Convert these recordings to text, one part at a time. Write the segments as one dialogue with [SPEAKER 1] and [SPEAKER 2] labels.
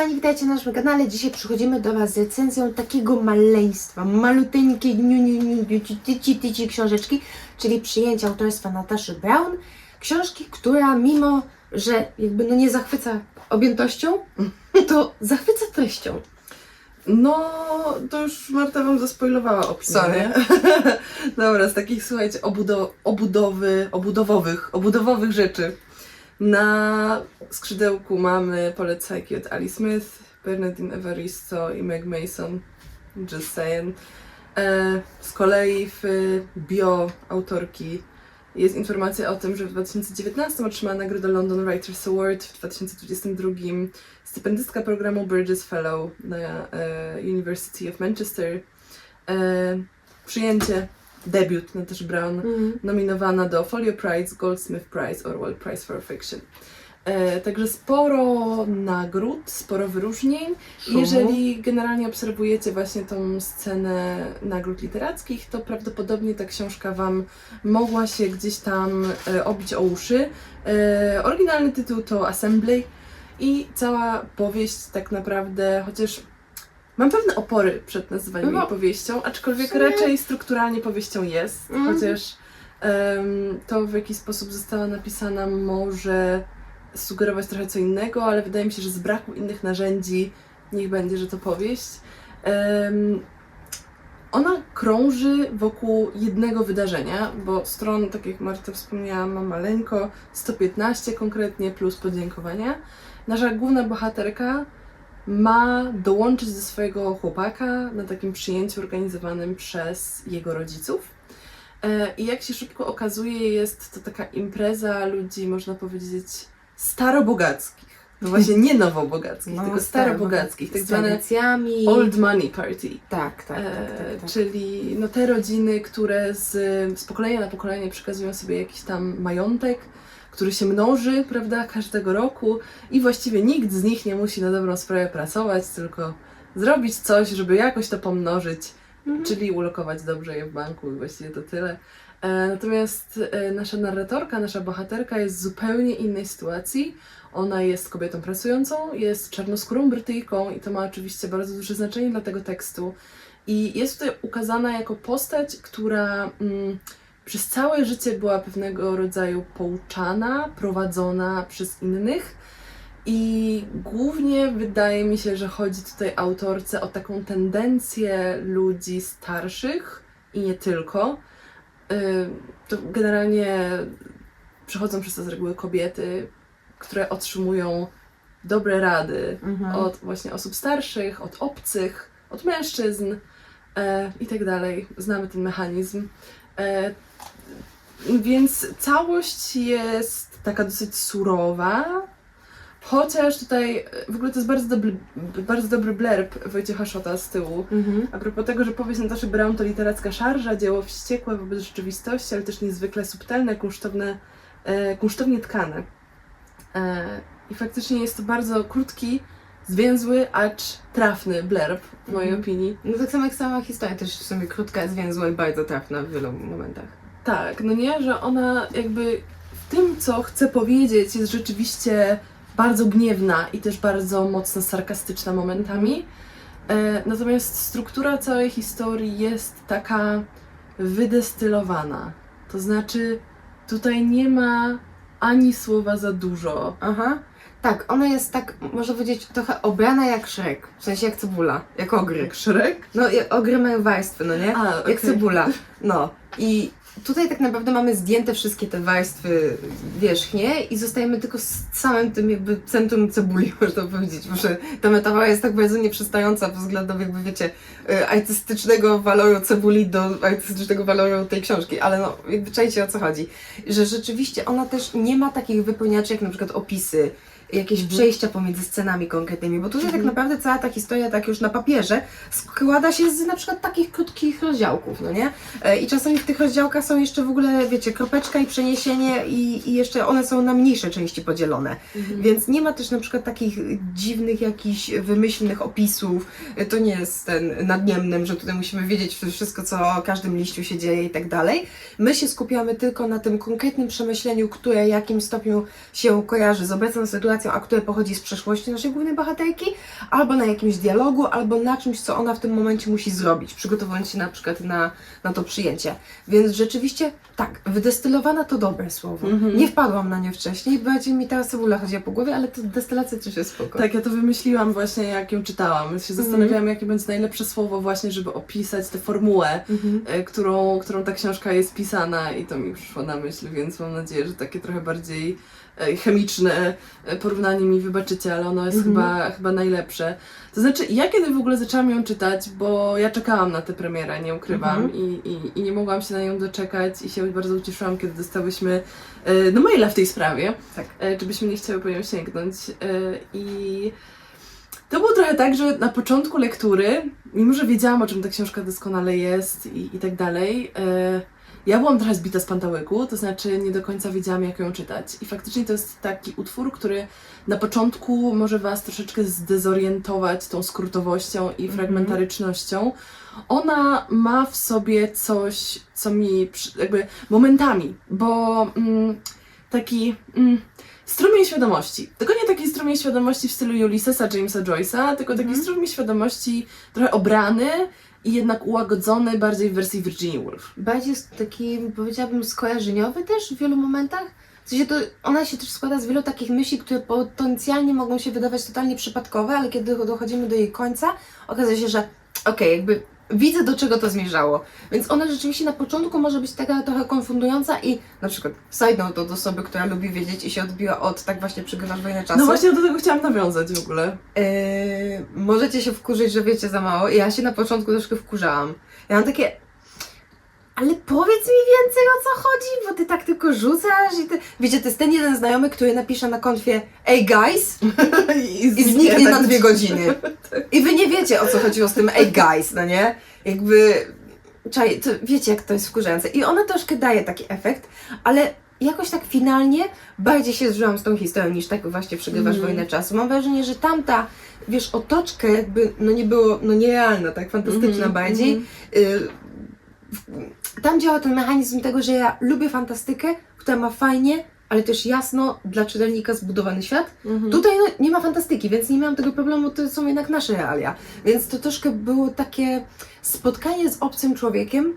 [SPEAKER 1] kochani, witajcie na naszym kanale. Dzisiaj przychodzimy do Was z recenzją takiego maleństwa, maluteńkiej, niu, niu, niu, niu, ci, tyci, tyci książeczki, czyli przyjęcie autorstwa Nataszy Brown. Książki, która mimo, że jakby no nie zachwyca objętością, to zachwyca treścią.
[SPEAKER 2] No, to już Marta Wam zaspoilowała.
[SPEAKER 1] Sorry.
[SPEAKER 2] nie? Dobra, z takich, słuchajcie, obudo- obudowy, obudowowych, obudowowych rzeczy. Na skrzydełku mamy polecajki od Ali Smith, Bernadine Evaristo i Meg Mason. Just saying. E, z kolei w bio autorki jest informacja o tym, że w 2019 otrzymała nagrodę London Writers Award, w 2022 stypendystka programu Burgess Fellow na e, University of Manchester. E, przyjęcie, debiut Natasha Brown, nominowana do Folio Prize, Goldsmith Prize, Orwell Prize for Fiction. E, także sporo nagród, sporo wyróżnień.
[SPEAKER 1] Szumu.
[SPEAKER 2] Jeżeli generalnie obserwujecie właśnie tą scenę nagród literackich, to prawdopodobnie ta książka Wam mogła się gdzieś tam e, obić o uszy. E, oryginalny tytuł to Assembly i cała powieść tak naprawdę, chociaż mam pewne opory przed nazywaniem
[SPEAKER 1] No,
[SPEAKER 2] jej powieścią, aczkolwiek
[SPEAKER 1] sumie-
[SPEAKER 2] raczej strukturalnie powieścią jest,
[SPEAKER 1] Mhm.
[SPEAKER 2] chociaż em, to w jaki sposób została napisana może sugerować trochę co innego, ale wydaje mi się, że z braku innych narzędzi niech będzie, że to powieść. Em, ona krąży wokół jednego wydarzenia, bo stron, tak jak Marta wspomniała, ma maleńko, 115 konkretnie, plus podziękowania. Nasza główna bohaterka ma dołączyć do swojego chłopaka na takim przyjęciu organizowanym przez jego rodziców. E, I jak się szybko okazuje, jest to taka impreza ludzi, można powiedzieć, starobogackich. No właśnie nie nowobogackich,
[SPEAKER 1] No,
[SPEAKER 2] tylko starobogackich, tak
[SPEAKER 1] z
[SPEAKER 2] zwane
[SPEAKER 1] tradycjami.
[SPEAKER 2] old money party.
[SPEAKER 1] Tak, tak, tak,
[SPEAKER 2] E,
[SPEAKER 1] tak, tak.
[SPEAKER 2] Czyli no, te rodziny, które z, z pokolenia na pokolenie przekazują sobie jakiś tam majątek, który się mnoży, prawda, każdego roku i właściwie nikt z nich nie musi na dobrą sprawę pracować, tylko zrobić coś, żeby jakoś to pomnożyć,
[SPEAKER 1] Mhm.
[SPEAKER 2] czyli ulokować dobrze je w banku i właściwie to tyle. E, natomiast e, nasza narratorka, nasza bohaterka jest w zupełnie innej sytuacji. Ona jest kobietą pracującą, jest czarnoskórą Brytyjką i to ma oczywiście bardzo duże znaczenie dla tego tekstu. I jest tutaj ukazana jako postać, która mm, przez całe życie była pewnego rodzaju pouczana, prowadzona przez innych. I głównie wydaje mi się, że chodzi tutaj autorce o taką tendencję ludzi starszych i nie tylko. Ym, To generalnie przechodzą przez to z reguły kobiety, które otrzymują dobre rady
[SPEAKER 1] Mhm.
[SPEAKER 2] od właśnie osób starszych, od obcych, od mężczyzn e, i tak dalej. Znamy ten mechanizm. E, więc całość jest taka dosyć surowa, chociaż tutaj e, w ogóle to jest bardzo dobry, bardzo dobry blerb Wojciecha Szota z tyłu.
[SPEAKER 1] Mhm.
[SPEAKER 2] A propos tego, że powieść Nataszy Brown to literacka szarża, dzieło wściekłe wobec rzeczywistości, ale też niezwykle subtelne, kunsztowne, e, kunsztownie tkane. E, I faktycznie jest to bardzo krótki, zwięzły, acz trafny blerb, w mojej
[SPEAKER 1] Mhm.
[SPEAKER 2] opinii.
[SPEAKER 1] No tak samo jak sama historia, też w sumie krótka, zwięzła i bardzo trafna w wielu momentach.
[SPEAKER 2] Tak, no nie, że ona jakby w tym, co chce powiedzieć, jest rzeczywiście bardzo gniewna i też bardzo mocno sarkastyczna momentami. E, natomiast struktura całej historii jest taka wydestylowana. To znaczy, tutaj nie ma ani słowa za dużo.
[SPEAKER 1] Aha. Tak, ona jest tak, można powiedzieć, trochę obrana jak Shrek. W sensie jak cebula, jak ogry.
[SPEAKER 2] Jak Shrek?
[SPEAKER 1] No, i ogry mają warstwy, no nie?
[SPEAKER 2] A, okej.
[SPEAKER 1] Jak cebula. No. I tutaj tak naprawdę mamy zdjęte wszystkie te warstwy wierzchnie i zostajemy tylko z samym tym jakby centrum cebuli, można powiedzieć. Bo że ta metafora jest tak bardzo nieprzystająca względem jakby, wiecie, y, artystycznego waloru cebuli do artystycznego waloru tej książki. Ale no, jakby czajcie o co chodzi. Że rzeczywiście ona też nie ma takich wypełniaczy jak na przykład opisy, jakieś
[SPEAKER 2] Mhm.
[SPEAKER 1] przejścia pomiędzy scenami konkretnymi, bo tutaj tak
[SPEAKER 2] Mhm.
[SPEAKER 1] naprawdę cała ta historia tak już na papierze składa się z na przykład takich krótkich rozdziałków, no nie? E, I czasami w tych rozdziałkach są jeszcze w ogóle, wiecie, kropeczka i przeniesienie i, i jeszcze one są na mniejsze części podzielone.
[SPEAKER 2] Mhm.
[SPEAKER 1] Więc nie ma też na przykład takich dziwnych jakichś wymyślnych opisów. E, To nie jest ten nadniemnym, że tutaj musimy wiedzieć wszystko, co o każdym liściu się dzieje i tak dalej. My się skupiamy tylko na tym konkretnym przemyśleniu, które w jakim stopniu się kojarzy z obecną sytuacją inspiracją, a które pochodzi z przeszłości naszej głównej bohaterki, albo na jakimś dialogu, albo na czymś, co ona w tym momencie musi zrobić, przygotowując się na przykład na, na to przyjęcie. Więc rzeczywiście, tak, wydestylowana to dobre słowo.
[SPEAKER 2] Mhm.
[SPEAKER 1] Nie wpadłam na nie wcześniej, bardziej mi ta cebula chodziła po głowie, ale to destylacja też jest spoko.
[SPEAKER 2] Tak, ja to wymyśliłam właśnie jak ją czytałam. Się zastanawiałam, jakie będzie najlepsze słowo właśnie, żeby opisać tę formułę,
[SPEAKER 1] Mhm.
[SPEAKER 2] e, którą, którą ta książka jest pisana i to mi przyszło na myśl, więc mam nadzieję, że takie trochę bardziej e, chemiczne e, porównanie mi wybaczycie, ale ono jest
[SPEAKER 1] Mhm.
[SPEAKER 2] chyba, chyba najlepsze. To znaczy, ja kiedy w ogóle zaczęłam ją czytać, bo ja czekałam na tę premierę, nie ukrywam,
[SPEAKER 1] Mhm.
[SPEAKER 2] i, i, i nie mogłam się na nią doczekać i się bardzo ucieszyłam, kiedy dostałyśmy e, no, maila w tej sprawie
[SPEAKER 1] Tak.
[SPEAKER 2] e, czy byśmy nie chciały po nią sięgnąć. E, I to było trochę tak, że na początku lektury, mimo że wiedziałam, o czym ta książka doskonale jest i, i tak dalej, e, ja byłam trochę zbita z pantałyku, to znaczy nie do końca wiedziałam, jak ją czytać. I faktycznie to jest taki utwór, który na początku może Was troszeczkę zdezorientować tą skrótowością i
[SPEAKER 1] Mhm.
[SPEAKER 2] fragmentarycznością. Ona ma w sobie coś, co mi przy- jakby momentami, bo mm, taki mm, strumień świadomości. Tylko nie taki strumień świadomości w stylu Ulyssesa Jamesa Joyce'a, tylko taki
[SPEAKER 1] Mhm.
[SPEAKER 2] strumień świadomości trochę obrany i jednak ułagodzony bardziej w wersji Virginia Woolf.
[SPEAKER 1] bardziej jest taki, powiedziałabym, skojarzeniowy też w wielu momentach. W sensie to, ona się też składa z wielu takich myśli, które potencjalnie mogą się wydawać totalnie przypadkowe, ale kiedy dochodzimy do jej końca, okazuje się, że okej, jakby widzę do czego to zmierzało. Więc ona rzeczywiście na początku może być taka trochę konfundująca i na przykład side note od osoby, która lubi wiedzieć i się odbiła od tak właśnie przegrywasz wojnę czasu.
[SPEAKER 2] No właśnie do tego chciałam nawiązać w ogóle.
[SPEAKER 1] Yy, możecie się wkurzyć, że wiecie za mało. Ja się na początku troszkę wkurzałam. Ja mam takie. Ale powiedz mi rzucasz i ty... Wiecie, to jest ten jeden znajomy, który napisze na konfie Ej guys i zniknie na dwie godziny. I wy nie wiecie o co chodziło z tym Ej guys, no nie? Jakby... Czaj, to wiecie jak to jest wkurzające. I ona troszkę daje taki efekt, ale jakoś tak finalnie bardziej się zżyłam z tą historią niż tak właśnie przegrywasz
[SPEAKER 2] Mhm.
[SPEAKER 1] wojnę czasu. Mam wrażenie, że tamta, wiesz, otoczka jakby, no nie było, no nierealna, tak fantastyczna
[SPEAKER 2] Mhm,
[SPEAKER 1] bardziej.
[SPEAKER 2] mhm.
[SPEAKER 1] Y, w- tam działa ten mechanizm tego, że ja lubię fantastykę, która ma fajnie, ale też jasno dla czytelnika zbudowany świat.
[SPEAKER 2] Mhm.
[SPEAKER 1] Tutaj no, nie ma fantastyki, więc nie miałam tego problemu, to są jednak nasze realia. Więc to troszkę było takie spotkanie z obcym człowiekiem,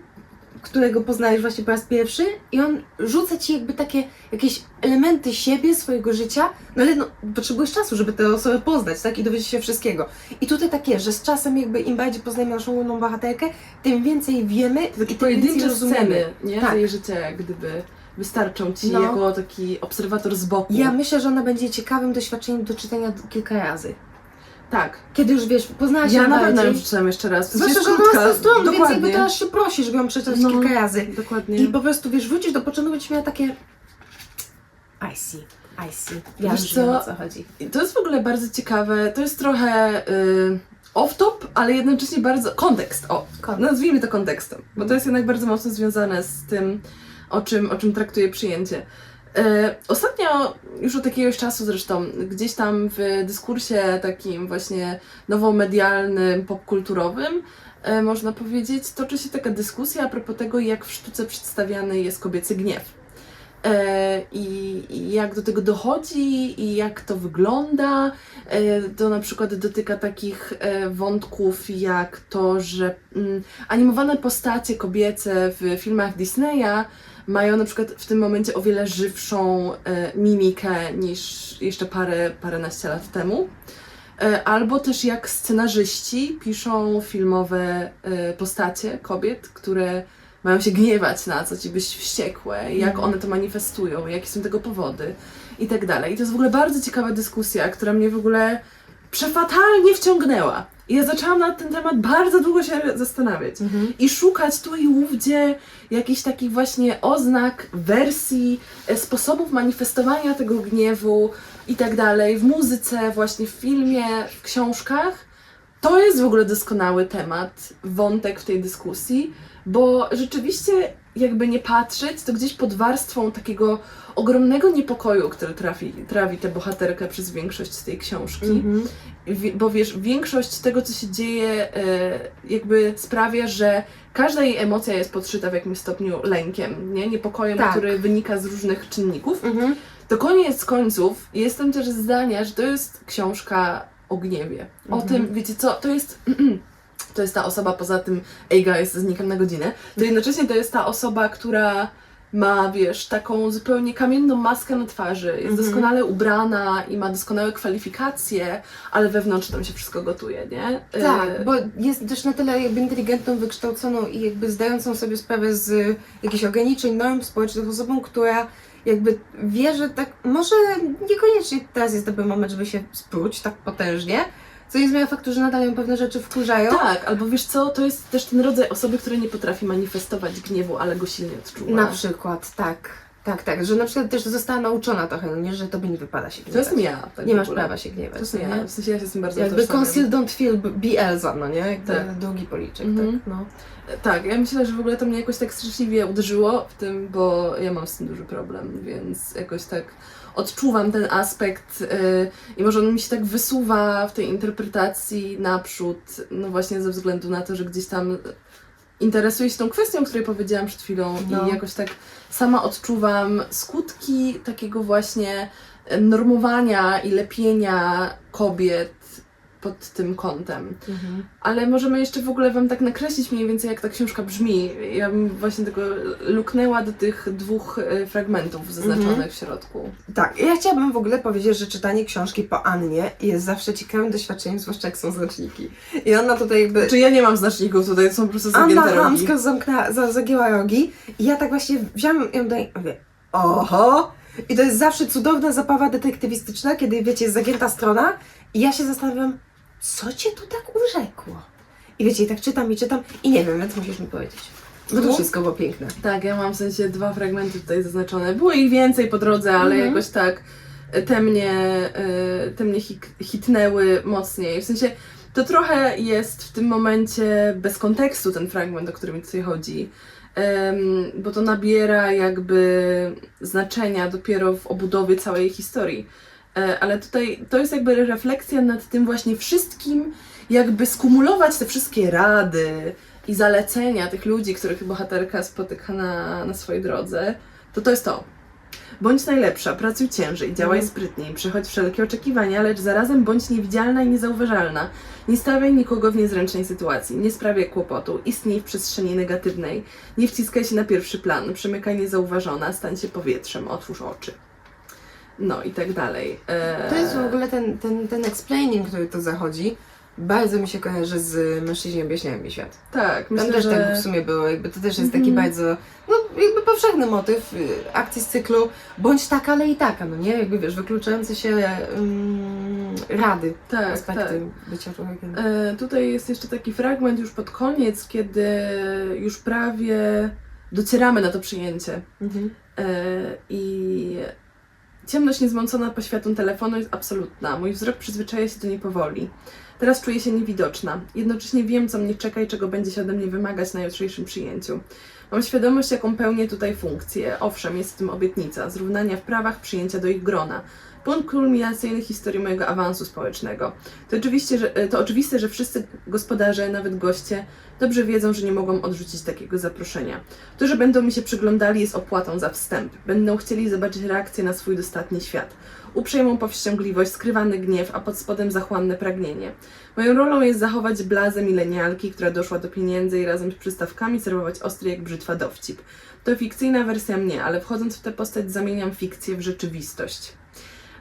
[SPEAKER 1] którego poznajesz właśnie po raz pierwszy i on rzuca ci jakby takie jakieś elementy siebie, swojego życia, no ale no, potrzebujesz czasu, żeby tę osobę poznać, tak? I dowiedzieć się wszystkiego. I tutaj tak jest, że z czasem jakby im bardziej poznajemy naszą główną bohaterkę, tym więcej wiemy
[SPEAKER 2] To
[SPEAKER 1] i tym więcej rozumiemy.
[SPEAKER 2] sceny, nie?
[SPEAKER 1] Tak.
[SPEAKER 2] Z jej życia jak gdyby wystarczą ci
[SPEAKER 1] No.
[SPEAKER 2] jako taki obserwator z boku.
[SPEAKER 1] Ja myślę, że ona będzie ciekawym doświadczeniem do czytania kilka razy.
[SPEAKER 2] Tak.
[SPEAKER 1] Kiedy już wiesz, poznałaś
[SPEAKER 2] Ja
[SPEAKER 1] ją
[SPEAKER 2] na pewno ją
[SPEAKER 1] bardziej.
[SPEAKER 2] przeczytam jeszcze raz.
[SPEAKER 1] Zwłaszcza,
[SPEAKER 2] Jest
[SPEAKER 1] że ona 100 stron, więc jakby aż się prosi, żeby ją przeczytać
[SPEAKER 2] No.
[SPEAKER 1] kilka razy.
[SPEAKER 2] Dokładnie.
[SPEAKER 1] I po prostu, wiesz, wrócisz do początku, będziesz miała takie I see, I see. Ja
[SPEAKER 2] Wiesz
[SPEAKER 1] już wiem,
[SPEAKER 2] co?
[SPEAKER 1] o co chodzi.
[SPEAKER 2] I To jest w ogóle bardzo ciekawe. To jest trochę y, off-top, ale jednocześnie bardzo. kontekst. O, nazwijmy to kontekstem, bo to jest jednak bardzo mocno związane z tym, o czym, o czym traktuje przyjęcie. E, Ostatnio, już od jakiegoś czasu zresztą, gdzieś tam w dyskursie takim właśnie nowomedialnym, popkulturowym, e, można powiedzieć, toczy się taka dyskusja a propos tego, jak w sztuce przedstawiany jest kobiecy gniew. E, I, I jak do tego dochodzi, i jak to wygląda. To na przykład dotyka takich wątków jak to, że mm, animowane postacie kobiece w filmach Disneya mają na przykład w tym momencie o wiele żywszą e, mimikę niż jeszcze parę, paręnaście lat temu. E, Albo też jak scenarzyści piszą filmowe e, postacie kobiet, które mają się gniewać na coś i być wściekłe, jak
[SPEAKER 1] Mhm.
[SPEAKER 2] one to manifestują, jakie są tego powody i tak dalej. I to jest w ogóle bardzo ciekawa dyskusja, która mnie w ogóle przefatalnie wciągnęła. Ja zaczęłam na ten temat bardzo długo się zastanawiać i szukać tu i ówdzie jakichś takich właśnie oznak, wersji, e, sposobów manifestowania tego gniewu i tak dalej, w muzyce, właśnie w filmie, w książkach. To jest w ogóle doskonały temat, wątek w tej dyskusji, bo rzeczywiście, jakby nie patrzeć, to gdzieś pod warstwą takiego ogromnego niepokoju, który trafi, trawi tę bohaterkę przez większość tej książki.
[SPEAKER 1] Mhm.
[SPEAKER 2] Wi- bo wiesz, większość tego, co się dzieje, e, jakby sprawia, że każda jej emocja jest podszyta w jakimś stopniu lękiem, nie? Niepokojem,
[SPEAKER 1] Tak.
[SPEAKER 2] który wynika z różnych czynników.
[SPEAKER 1] Mhm.
[SPEAKER 2] to koniec końców jestem też zdania, że to jest książka o gniewie. O
[SPEAKER 1] Mhm.
[SPEAKER 2] tym, wiecie co, to jest... To jest ta osoba, poza tym Eiga jest znikam na godzinę, to jednocześnie to jest ta osoba, która ma, wiesz, taką zupełnie kamienną maskę na twarzy, jest
[SPEAKER 1] Mhm.
[SPEAKER 2] doskonale ubrana i ma doskonałe kwalifikacje, ale wewnątrz tam się wszystko gotuje, nie?
[SPEAKER 1] Tak,
[SPEAKER 2] E,
[SPEAKER 1] bo jest też na tyle jakby inteligentną, wykształconą i jakby zdającą sobie sprawę z jakichś ograniczeń, norm społecznych, osobą, która jakby wie, że tak, może niekoniecznie teraz jest dobry moment, żeby się spróć tak potężnie, co nie zmienia faktu, że nadal ją pewne rzeczy wkurzają.
[SPEAKER 2] Tak, albo wiesz co, to jest też ten rodzaj osoby, która nie potrafi manifestować gniewu, ale go silnie odczuwa.
[SPEAKER 1] Na przykład, tak. Tak, tak, że na przykład też została nauczona trochę, no nie, że tobie nie wypada się
[SPEAKER 2] To
[SPEAKER 1] gniewać.
[SPEAKER 2] jestem ja. Tak
[SPEAKER 1] Nie masz prawa się gniewać.
[SPEAKER 2] To jestem
[SPEAKER 1] nie?
[SPEAKER 2] ja. W sensie ja się z tym bardzo
[SPEAKER 1] Jakby conceal don't feel, be Elza, no nie? Jakby
[SPEAKER 2] Tak.
[SPEAKER 1] Długi policzek,
[SPEAKER 2] Mhm.
[SPEAKER 1] tak, no.
[SPEAKER 2] Tak, ja myślę, że w ogóle to mnie jakoś tak straszliwie uderzyło w tym, bo ja mam z tym duży problem, więc jakoś tak odczuwam ten aspekt yy, i może on mi się tak wysuwa w tej interpretacji naprzód, no właśnie ze względu na to, że gdzieś tam interesuję się tą kwestią, o której powiedziałam przed chwilą
[SPEAKER 1] No.
[SPEAKER 2] i jakoś tak sama odczuwam skutki takiego właśnie normowania i lepienia kobiet pod tym kątem.
[SPEAKER 1] Mhm.
[SPEAKER 2] Ale możemy jeszcze w ogóle Wam tak nakreślić mniej więcej, jak ta książka brzmi. Ja bym właśnie tylko luknęła do tych dwóch e, fragmentów zaznaczonych
[SPEAKER 1] Mhm.
[SPEAKER 2] w środku.
[SPEAKER 1] Tak, ja chciałabym w ogóle powiedzieć, że czytanie książki po Annie jest zawsze ciekawym doświadczeniem, zwłaszcza jak są znaczniki. I ona tutaj jakby...
[SPEAKER 2] Czy Znaczy, ja nie mam znaczników tutaj, są po prostu
[SPEAKER 1] Anna
[SPEAKER 2] zagięte rogi.
[SPEAKER 1] Hamska zamknęła, za, zagięła rogi i ja tak właśnie wziąłem ją do... Mówię, oho! I to jest zawsze cudowna zabawa detektywistyczna, kiedy wiecie, jest zagięta strona i ja się zastanawiam, co cię tu tak urzekło? I wiecie, i tak czytam i czytam i nie wiem, więc musisz mi powiedzieć. Bo to
[SPEAKER 2] No.
[SPEAKER 1] wszystko było piękne.
[SPEAKER 2] Tak, ja mam w sensie dwa fragmenty tutaj zaznaczone. Było ich więcej po drodze, ale
[SPEAKER 1] Mhm.
[SPEAKER 2] jakoś tak e, te mnie, e, te mnie hik, hitnęły mocniej. W sensie to trochę jest w tym momencie bez kontekstu ten fragment, o którym mi tutaj chodzi. Em, bo to nabiera jakby znaczenia dopiero w obudowie całej historii. E, ale tutaj to jest jakby refleksja nad tym właśnie wszystkim, jakby skumulować te wszystkie rady i zalecenia tych ludzi, których bohaterka spotyka na, na swojej drodze, to to jest to. Bądź najlepsza, pracuj ciężej, działaj
[SPEAKER 1] Mhm.
[SPEAKER 2] sprytniej, przechodź wszelkie oczekiwania, lecz zarazem bądź niewidzialna i niezauważalna. Nie stawiaj nikogo w niezręcznej sytuacji, nie sprawiaj kłopotu, istnij w przestrzeni negatywnej, nie wciskaj się na pierwszy plan, przemykaj niezauważona, stań się powietrzem, otwórz oczy. No i tak dalej. Eee,
[SPEAKER 1] To jest w ogóle ten, ten, ten explaining, który tu zachodzi, bardzo mi się kojarzy z mężczyźni objaśniają mi świat.
[SPEAKER 2] Tak,
[SPEAKER 1] Tam
[SPEAKER 2] myślę,
[SPEAKER 1] też
[SPEAKER 2] że...
[SPEAKER 1] tak w sumie było, jakby to też jest taki
[SPEAKER 2] Mhm.
[SPEAKER 1] bardzo, no jakby powszechny motyw y, akcji z cyklu bądź taka, ale i taka, no nie? Jakby wiesz, wykluczające się mm, rady,
[SPEAKER 2] tak,
[SPEAKER 1] aspekty
[SPEAKER 2] tak.
[SPEAKER 1] bycia człowiekiem.
[SPEAKER 2] E, tutaj jest jeszcze taki fragment już pod koniec, kiedy już prawie docieramy na to przyjęcie.
[SPEAKER 1] Mhm.
[SPEAKER 2] E, I ciemność niezmącona poświatą telefonu jest absolutna. Mój wzrok przyzwyczaja się do niej powoli. Teraz czuję się niewidoczna. Jednocześnie wiem, co mnie czeka i czego będzie się ode mnie wymagać na jutrzejszym przyjęciu. Mam świadomość, jaką pełnię tutaj funkcję. Owszem, jest w tym obietnica zrównania w prawach przyjęcia do ich grona. Punkt kulminacyjny historii mojego awansu społecznego. To, oczywiście, że, to oczywiste, że wszyscy gospodarze, nawet goście, dobrze wiedzą, że nie mogą odrzucić takiego zaproszenia. To, że będą mi się przyglądali, jest opłatą za wstęp. Będą chcieli zobaczyć reakcję na swój dostatni świat. Uprzejmą powściągliwość, skrywany gniew, a pod spodem zachłanne pragnienie. Moją rolą jest zachować blazę milenialki, która doszła do pieniędzy i razem z przystawkami serwować ostry jak brzytwa dowcip. To fikcyjna wersja mnie, ale wchodząc w tę postać zamieniam fikcję w rzeczywistość.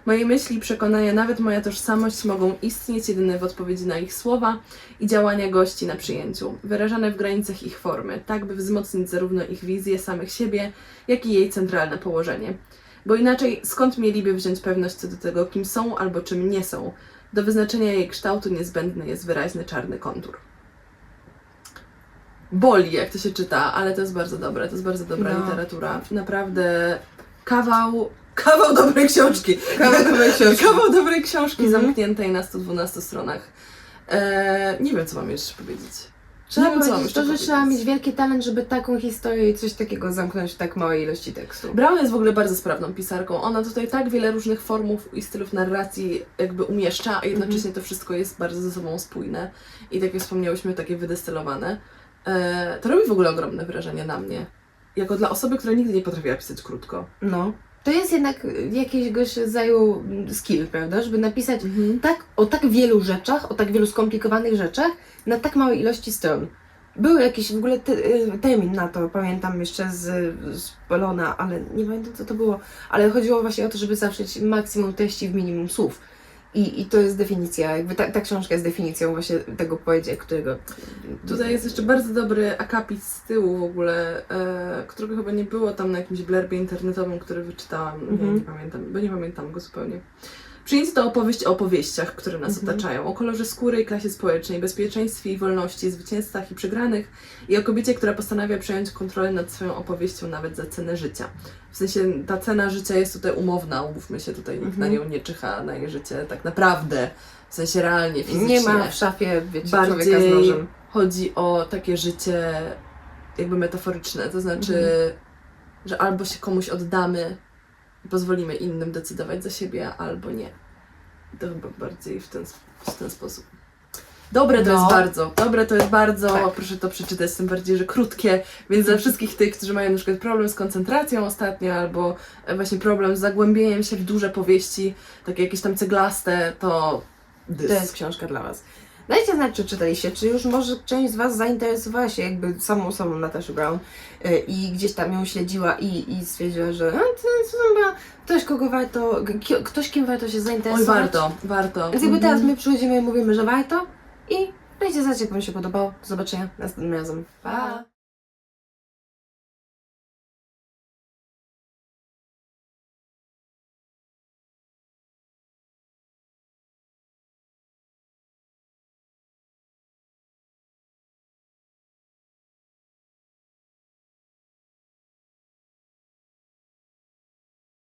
[SPEAKER 2] Moje myśli, przekonania, nawet moja tożsamość mogą istnieć jedynie w odpowiedzi na ich słowa i działania gości na przyjęciu, wyrażane w granicach ich formy, tak by wzmocnić zarówno ich wizję samych siebie, jak i jej centralne położenie. Bo inaczej skąd mieliby wziąć pewność co do tego, kim są albo czym nie są? Do wyznaczenia jej kształtu niezbędny jest wyraźny czarny kontur. Boli, jak to się czyta, ale to jest bardzo dobre, to jest bardzo dobra
[SPEAKER 1] No.
[SPEAKER 2] literatura. Naprawdę kawał, kawał dobrej książki.
[SPEAKER 1] Kawał dobrej książki.
[SPEAKER 2] Kawał dobrej książki
[SPEAKER 1] Mhm.
[SPEAKER 2] zamkniętej na 112 stronach. Eee, nie wiem, co mam jeszcze powiedzieć.
[SPEAKER 1] Trzeba
[SPEAKER 2] wiem, co mam jeszcze
[SPEAKER 1] to, że
[SPEAKER 2] powiedzieć.
[SPEAKER 1] trzeba mieć wielki talent, żeby taką historię i coś takiego zamknąć w tak małej ilości tekstu.
[SPEAKER 2] Brown jest w ogóle bardzo sprawną pisarką. Ona tutaj tak wiele różnych formów i stylów narracji jakby umieszcza, a jednocześnie to wszystko jest bardzo ze sobą spójne i tak jak wspomniałyśmy, takie wydestylowane. E, to robi w ogóle ogromne wrażenie na mnie. Jako dla osoby, która nigdy nie potrafiła pisać krótko.
[SPEAKER 1] No. To jest jednak jakiegoś rodzaju skill, prawda? Żeby napisać
[SPEAKER 2] Mhm.
[SPEAKER 1] tak, o tak wielu rzeczach, o tak wielu skomplikowanych rzeczach, na tak małej ilości stron. Był jakiś w ogóle te, y, termin na to, pamiętam jeszcze z, z Polona, ale nie pamiętam co to było. Ale chodziło właśnie o to, żeby zawrzeć maksimum treści w minimum słów. I, i to jest definicja, jakby ta, ta książka jest definicją właśnie tego powiedzie, którego...
[SPEAKER 2] Tutaj jest jeszcze bardzo dobry akapit z tyłu w ogóle, e, którego chyba nie było tam na jakimś blurbie internetowym, który wyczytałam.
[SPEAKER 1] Mhm.
[SPEAKER 2] Nie, nie pamiętam, bo nie pamiętam go zupełnie. Przyjęcie to opowieść o opowieściach, które nas
[SPEAKER 1] Mhm.
[SPEAKER 2] otaczają, o kolorze skóry i klasie społecznej, bezpieczeństwie i wolności, zwycięstwach i przegranych i o kobiecie, która postanawia przejąć kontrolę nad swoją opowieścią nawet za cenę życia. W sensie ta cena życia jest tutaj umowna, umówmy się, tutaj nikt na
[SPEAKER 1] Mhm.
[SPEAKER 2] nią nie czyha na jej życie tak naprawdę, w sensie realnie, fizycznie.
[SPEAKER 1] Nie ma w szafie, wiecie, człowieka z
[SPEAKER 2] Bardziej
[SPEAKER 1] nożem.
[SPEAKER 2] chodzi o takie życie jakby metaforyczne, to znaczy,
[SPEAKER 1] Mhm.
[SPEAKER 2] że albo się komuś oddamy pozwolimy innym decydować za siebie, albo nie. To chyba bardziej w ten, w ten sposób. Dobre to
[SPEAKER 1] No.
[SPEAKER 2] jest bardzo, dobre to jest bardzo,
[SPEAKER 1] Tak.
[SPEAKER 2] proszę to przeczytać, tym bardziej, że krótkie, więc dla wszystkich tych, którzy mają na przykład problem z koncentracją ostatnio, albo e, właśnie problem z zagłębieniem się w duże powieści, takie jakieś tam ceglaste, to dys.
[SPEAKER 1] To jest książka dla Was. Dajcie znać, czy czytaliście, czy już może część z Was zainteresowała się jakby samą osobą Nataszy Brown y, i gdzieś tam ją śledziła i, i stwierdziła, że a, to, to chyba ktoś, kogo warto, ktoś, kim warto się
[SPEAKER 2] Oj,
[SPEAKER 1] zainteresować.
[SPEAKER 2] warto, warto.
[SPEAKER 1] Więc jakby
[SPEAKER 2] Mhm.
[SPEAKER 1] teraz my przychodzimy i mówimy, że warto i dajcie znać, jak Wam się podobało. Do zobaczenia następnym razem. Pa!